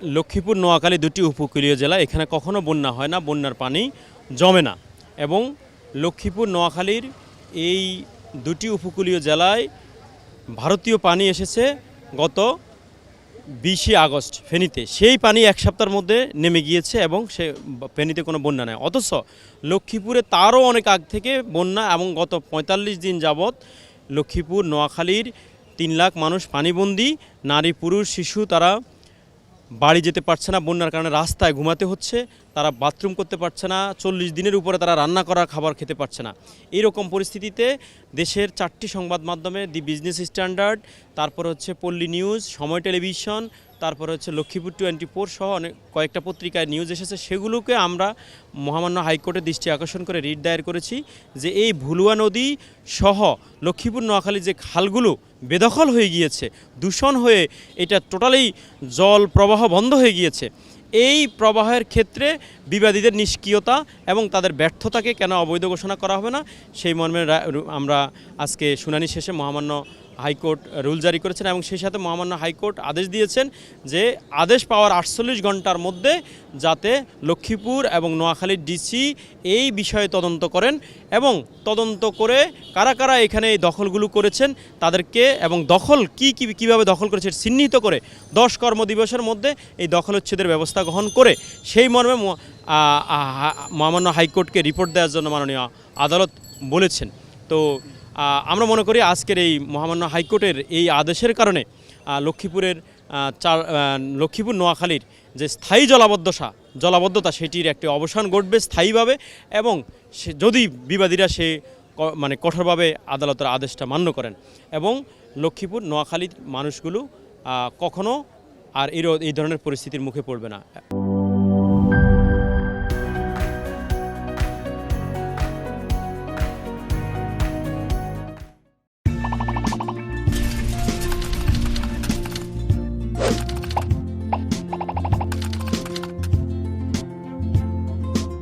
লক্ষ্মীপুর, নোয়াখালী দুটি উপকূলীয় জেলা। এখানে কখনো বন্যা হয় না, বন্যার পানি জমে না। এবং লক্ষ্মীপুর, নোয়াখালীর এই দুটি উপকূলীয় জেলায় ভারতীয় পানি এসেছে গত বিশে আগস্ট ফেনীতে। সেই পানি এক সপ্তাহের মধ্যে নেমে গিয়েছে এবং সে ফেনীতে কোনো বন্যা নেই। অথচ লক্ষ্মীপুরে তারও অনেক আগ থেকে বন্যা এবং গত পঁয়তাল্লিশ দিন যাবৎ লক্ষ্মীপুর, নোয়াখালীর তিন লাখ মানুষ পানিবন্দী, নারী, পুরুষ, শিশু তারা বাড়ি যেতে পারছে না, বন্যার কারণে রাস্তায় ঘুমাতে হচ্ছে, তারা বাথরুম করতে পারছে না, চল্লিশ দিনের উপরে তারা রান্না করা খাবার খেতে পারছে না। এইরকম পরিস্থিতিতে দেশের চারটি সংবাদ মাধ্যমে দি বিজনেস স্ট্যান্ডার্ড, তারপর হচ্ছে পল্লী নিউজ, সময় টেলিভিশন, তারপর হচ্ছে লক্ষ্মীপুর টোয়েন্টি ফোর সহ অনেক কয়েকটা পত্রিকায় নিউজ এসেছে, সেগুলোকে আমরা মহামান্য হাইকোর্টের দৃষ্টি আকর্ষণ করে রিট দায়ের করেছি যে এই ভুলুয়া নদী সহ লক্ষ্মীপুর, নোয়াখালী যে খালগুলো বেদখল হয়ে গিয়েছে, দূষণ হয়ে এটা টোটালি জল প্রবাহ বন্ধ হয়ে গিয়েছে। এই প্রবাহের ক্ষেত্রে বিবাদীদের নিষ্ক্রিয়তা এবং তাদের ব্যর্থতাকে কেন অবৈধ ঘোষণা করা হবে না, সেই মর্মে আমরা আজকে শুনানি শেষে মহামান্য হাইকোর্ট রুল জারি করেছেন এবং সেই সাথে মহামান্য হাইকোর্ট আদেশ দিয়েছেন যে আদেশ পাওয়ার আটচল্লিশ ঘণ্টার মধ্যে যাতে লক্ষ্মীপুর এবং নোয়াখালীর ডিসি এই বিষয়ে তদন্ত করেন এবং তদন্ত করে কারা কারা এখানে এই দখলগুলো করেছেন, তাদেরকে এবং দখল কি কি, কীভাবে দখল করেছে চিহ্নিত করে দশ কর্মদিবসের মধ্যে এই দখলচ্ছেদের ব্যবস্থা গ্রহণ করে সেই মর্মে মহামান্য হাইকোর্টকে রিপোর্ট দেওয়ার জন্য মাননীয় আদালত বলেছেন। তো আমরা মনে করি আজকের এই মহামান্য হাইকোর্টের এই আদেশের কারণে লক্ষ্মীপুরের চার লক্ষ্মীপুর নোয়াখালীর যে স্থায়ী জলাবদ্ধতা জলাবদ্ধতা সেটির একটি অবসান ঘটবে স্থায়ীভাবে এবং সে যদি বিবাদীরা সে মানে কঠোরভাবে আদালতের আদেশটা মান্য করেন এবং লক্ষ্মীপুর নোয়াখালীর মানুষগুলো কখনো আর এই ধরনের পরিস্থিতির মুখে পড়বে না।